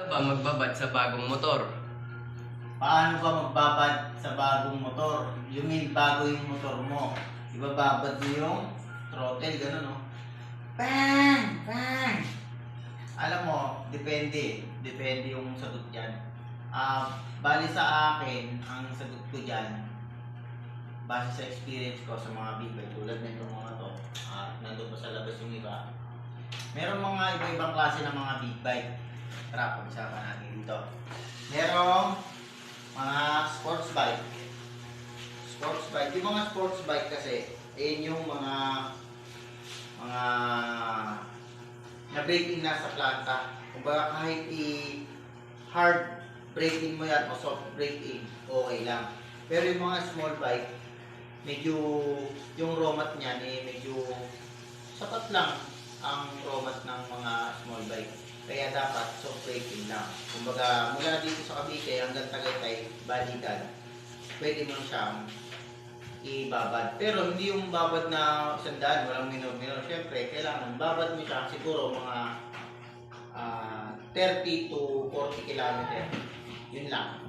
Ano ba magbabad sa bagong motor? Paano ka magbabad sa bagong motor? You mean bago yung motor mo. Ibababad mo yung throttle, gano'n no? Bang! Bang! Alam mo, depende. Depende yung sagot dyan. Ah, bali sa akin, ang sagot ko dyan, base sa experience ko sa mga big bike, tulad nito mga to, at nandun pa sa labas yung iba, meron mga iba-ibang klase ng mga big bike. Tara, pag-usapan natin dito. Merong mga sports bike. Sports bike. Yung mga sports bike kasi, ayun yung mga mga na braking na sa planta. Kumbaga kahit i hard braking mo yan o soft braking, okay lang. Pero yung mga small bike, medyo yung romat niyan eh medyo sapat lang ang romat ng mga. Kaya dapat soft braking lang. Kumbaga mula dito sa Cavite hanggang Tagaytay, balikan, pwede mo siyang ibabad. Pero hindi yung babad na sandaan, walang minor-minor. Siyempre, kailangan babad mo siya siguro mga ah, 30 to 40 kilometer. Yun lang.